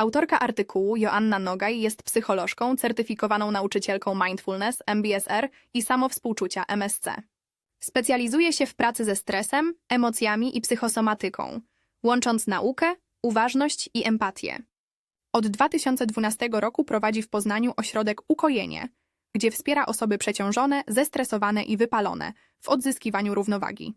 Autorka artykułu Joanna Nogaj jest psycholożką, certyfikowaną nauczycielką mindfulness MBSR i samowspółczucia MSC. Specjalizuje się w pracy ze stresem, emocjami i psychosomatyką, łącząc naukę, uważność i empatię. Od 2012 roku prowadzi w Poznaniu ośrodek Ukojenie, gdzie wspiera osoby przeciążone, zestresowane i wypalone w odzyskiwaniu równowagi.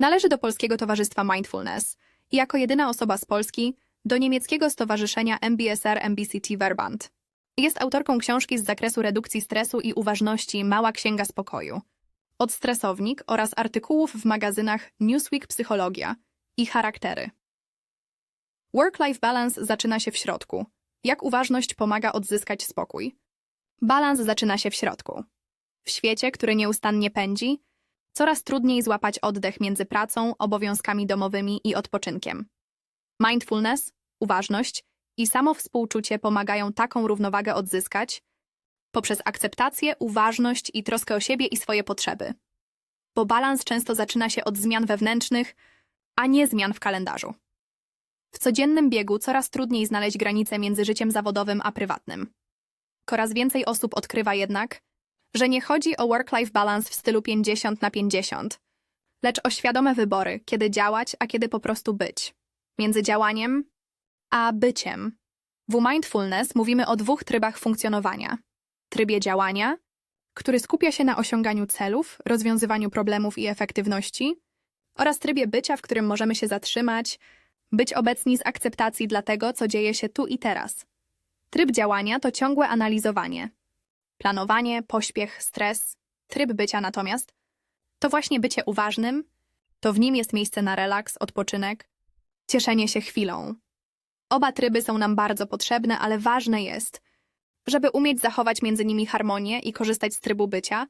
Należy do Polskiego Towarzystwa Mindfulness i jako jedyna osoba z Polski do niemieckiego stowarzyszenia MBSR MBCT Verband. Jest autorką książki z zakresu redukcji stresu i uważności Mała Księga Spokoju, Odstresownik oraz artykułów w magazynach Newsweek Psychologia i Charaktery. Work-life balance zaczyna się w środku. Jak uważność pomaga odzyskać spokój? Balans zaczyna się w środku. W świecie, który nieustannie pędzi, coraz trudniej złapać oddech między pracą, obowiązkami domowymi i odpoczynkiem. Mindfulness, uważność i samowspółczucie pomagają taką równowagę odzyskać poprzez akceptację, uważność i troskę o siebie i swoje potrzeby. Bo balans często zaczyna się od zmian wewnętrznych, a nie zmian w kalendarzu. W codziennym biegu coraz trudniej znaleźć granicę między życiem zawodowym a prywatnym. Coraz więcej osób odkrywa jednak, że nie chodzi o work-life balance w stylu 50 na 50, lecz o świadome wybory, kiedy działać, a kiedy po prostu być. Między działaniem a byciem. W mindfulness mówimy o dwóch trybach funkcjonowania. Trybie działania, który skupia się na osiąganiu celów, rozwiązywaniu problemów i efektywności, oraz trybie bycia, w którym możemy się zatrzymać, być obecni z akceptacji dla tego, co dzieje się tu i teraz. Tryb działania to ciągłe analizowanie. Planowanie, pośpiech, stres. Tryb bycia natomiast to właśnie bycie uważnym, to w nim jest miejsce na relaks, odpoczynek, cieszenie się chwilą. Oba tryby są nam bardzo potrzebne, ale ważne jest, żeby umieć zachować między nimi harmonię i korzystać z trybu bycia,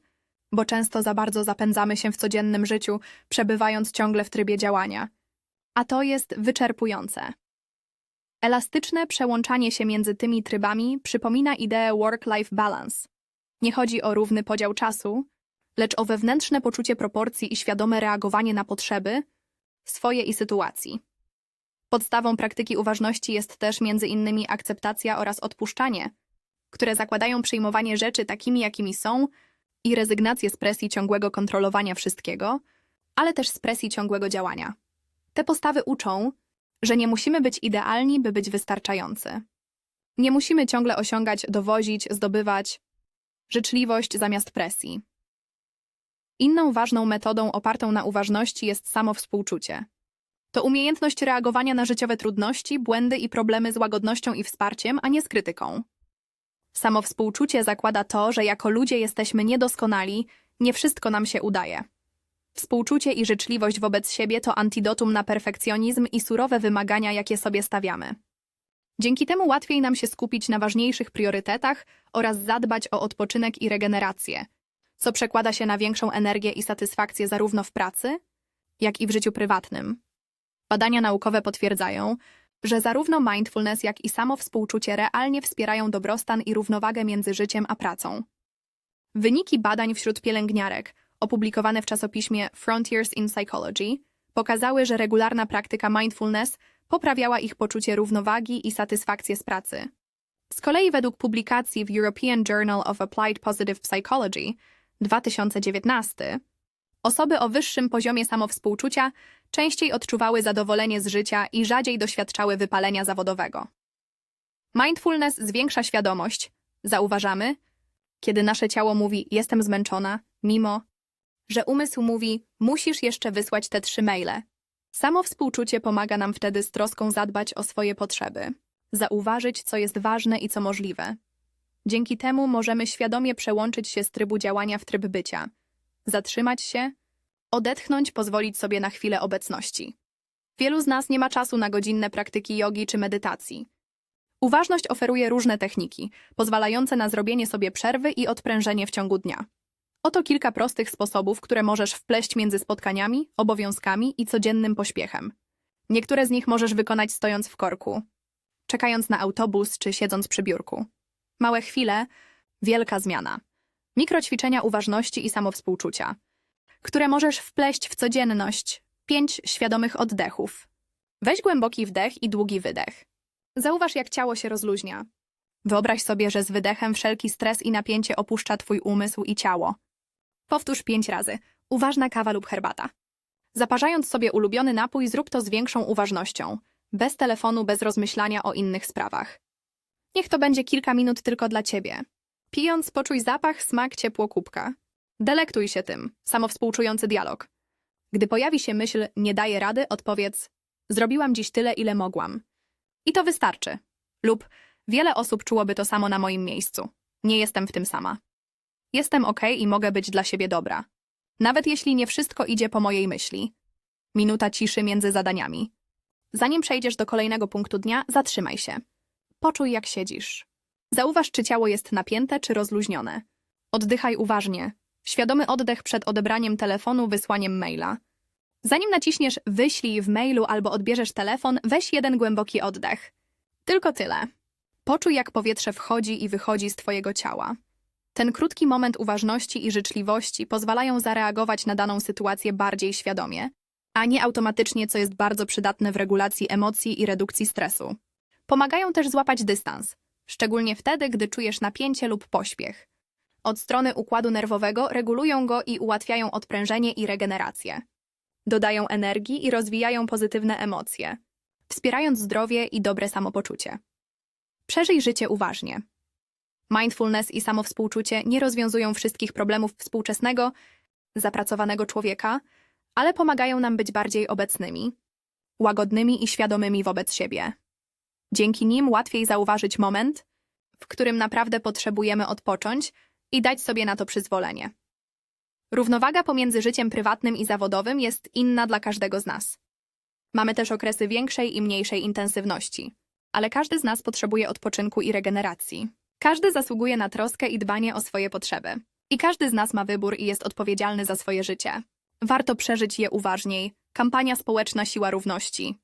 bo często za bardzo zapędzamy się w codziennym życiu, przebywając ciągle w trybie działania. A to jest wyczerpujące. Elastyczne przełączanie się między tymi trybami przypomina ideę work-life balance. Nie chodzi o równy podział czasu, lecz o wewnętrzne poczucie proporcji i świadome reagowanie na potrzeby, swoje i sytuacji. Podstawą praktyki uważności jest też między innymi akceptacja oraz odpuszczanie, które zakładają przyjmowanie rzeczy takimi, jakimi są i rezygnację z presji ciągłego kontrolowania wszystkiego, ale też z presji ciągłego działania. Te postawy uczą, że nie musimy być idealni, by być wystarczający. Nie musimy ciągle osiągać, dowozić, zdobywać życzliwość zamiast presji. Inną ważną metodą opartą na uważności jest samowspółczucie. To umiejętność reagowania na życiowe trudności, błędy i problemy z łagodnością i wsparciem, a nie z krytyką. Samowspółczucie zakłada to, że jako ludzie jesteśmy niedoskonali, nie wszystko nam się udaje. Współczucie i życzliwość wobec siebie to antidotum na perfekcjonizm i surowe wymagania, jakie sobie stawiamy. Dzięki temu łatwiej nam się skupić na ważniejszych priorytetach oraz zadbać o odpoczynek i regenerację, co przekłada się na większą energię i satysfakcję zarówno w pracy, jak i w życiu prywatnym. Badania naukowe potwierdzają, że zarówno mindfulness, jak i samo współczucie realnie wspierają dobrostan i równowagę między życiem a pracą. Wyniki badań wśród pielęgniarek, opublikowane w czasopiśmie Frontiers in Psychology, pokazały, że regularna praktyka mindfulness poprawiała ich poczucie równowagi i satysfakcję z pracy. Z kolei według publikacji w European Journal of Applied Positive Psychology 2019, osoby o wyższym poziomie samowspółczucia częściej odczuwały zadowolenie z życia i rzadziej doświadczały wypalenia zawodowego. Mindfulness zwiększa świadomość, zauważamy, kiedy nasze ciało mówi jestem zmęczona, mimo że umysł mówi musisz jeszcze wysłać te trzy maile. Samo współczucie pomaga nam wtedy z troską zadbać o swoje potrzeby, zauważyć, co jest ważne i co możliwe. Dzięki temu możemy świadomie przełączyć się z trybu działania w tryb bycia, zatrzymać się, odetchnąć, pozwolić sobie na chwilę obecności. Wielu z nas nie ma czasu na godzinne praktyki jogi czy medytacji. Uważność oferuje różne techniki, pozwalające na zrobienie sobie przerwy i odprężenie w ciągu dnia. Oto kilka prostych sposobów, które możesz wpleść między spotkaniami, obowiązkami i codziennym pośpiechem. Niektóre z nich możesz wykonać stojąc w korku, czekając na autobus czy siedząc przy biurku. Małe chwile, wielka zmiana. Mikroćwiczenia uważności i samowspółczucia, które możesz wpleść w codzienność. Pięć świadomych oddechów. Weź głęboki wdech i długi wydech. Zauważ, jak ciało się rozluźnia. Wyobraź sobie, że z wydechem wszelki stres i napięcie opuszcza twój umysł i ciało. Powtórz pięć razy. Uważna kawa lub herbata. Zaparzając sobie ulubiony napój, zrób to z większą uważnością. Bez telefonu, bez rozmyślania o innych sprawach. Niech to będzie kilka minut tylko dla ciebie. Pijąc, poczuj zapach, smak, ciepło kubka. Delektuj się tym, samowspółczujący dialog. Gdy pojawi się myśl nie daję rady, odpowiedz zrobiłam dziś tyle, ile mogłam. I to wystarczy. Lub wiele osób czułoby to samo na moim miejscu. Nie jestem w tym sama. Jestem okej i mogę być dla siebie dobra. Nawet jeśli nie wszystko idzie po mojej myśli. Minuta ciszy między zadaniami. Zanim przejdziesz do kolejnego punktu dnia, zatrzymaj się. Poczuj, jak siedzisz. Zauważ, czy ciało jest napięte, czy rozluźnione. Oddychaj uważnie. Świadomy oddech przed odebraniem telefonu, wysłaniem maila. Zanim naciśniesz wyślij w mailu albo odbierzesz telefon, weź jeden głęboki oddech. Tylko tyle. Poczuj, jak powietrze wchodzi i wychodzi z twojego ciała. Ten krótki moment uważności i życzliwości pozwalają zareagować na daną sytuację bardziej świadomie, a nie automatycznie, co jest bardzo przydatne w regulacji emocji i redukcji stresu. Pomagają też złapać dystans, szczególnie wtedy, gdy czujesz napięcie lub pośpiech. Od strony układu nerwowego regulują go i ułatwiają odprężenie i regenerację. Dodają energii i rozwijają pozytywne emocje, wspierając zdrowie i dobre samopoczucie. Przeżyj życie uważnie. Mindfulness i samowspółczucie nie rozwiązują wszystkich problemów współczesnego, zapracowanego człowieka, ale pomagają nam być bardziej obecnymi, łagodnymi i świadomymi wobec siebie. Dzięki nim łatwiej zauważyć moment, w którym naprawdę potrzebujemy odpocząć i dać sobie na to przyzwolenie. Równowaga pomiędzy życiem prywatnym i zawodowym jest inna dla każdego z nas. Mamy też okresy większej i mniejszej intensywności, ale każdy z nas potrzebuje odpoczynku i regeneracji. Każdy zasługuje na troskę i dbanie o swoje potrzeby. I każdy z nas ma wybór i jest odpowiedzialny za swoje życie. Warto przeżyć je uważniej. Kampania społeczna Siła Równości.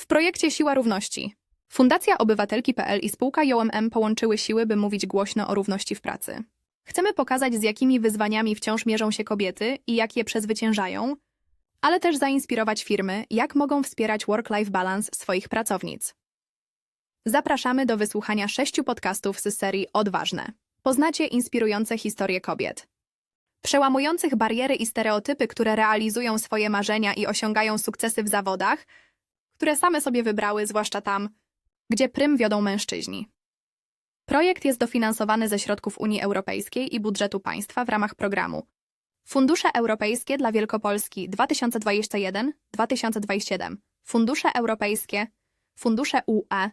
W projekcie Siła Równości Fundacja Obywatelki.pl i spółka JOMM połączyły siły, by mówić głośno o równości w pracy. Chcemy pokazać, z jakimi wyzwaniami wciąż mierzą się kobiety i jak je przezwyciężają, ale też zainspirować firmy, jak mogą wspierać work-life balance swoich pracownic. Zapraszamy do wysłuchania sześciu podcastów z serii Odważne. Poznacie inspirujące historie kobiet. Przełamujących bariery i stereotypy, które realizują swoje marzenia i osiągają sukcesy w zawodach, które same sobie wybrały, zwłaszcza tam, gdzie prym wiodą mężczyźni. Projekt jest dofinansowany ze środków Unii Europejskiej i budżetu państwa w ramach programu Fundusze Europejskie dla Wielkopolski 2021-2027, Fundusze Europejskie, Fundusze UE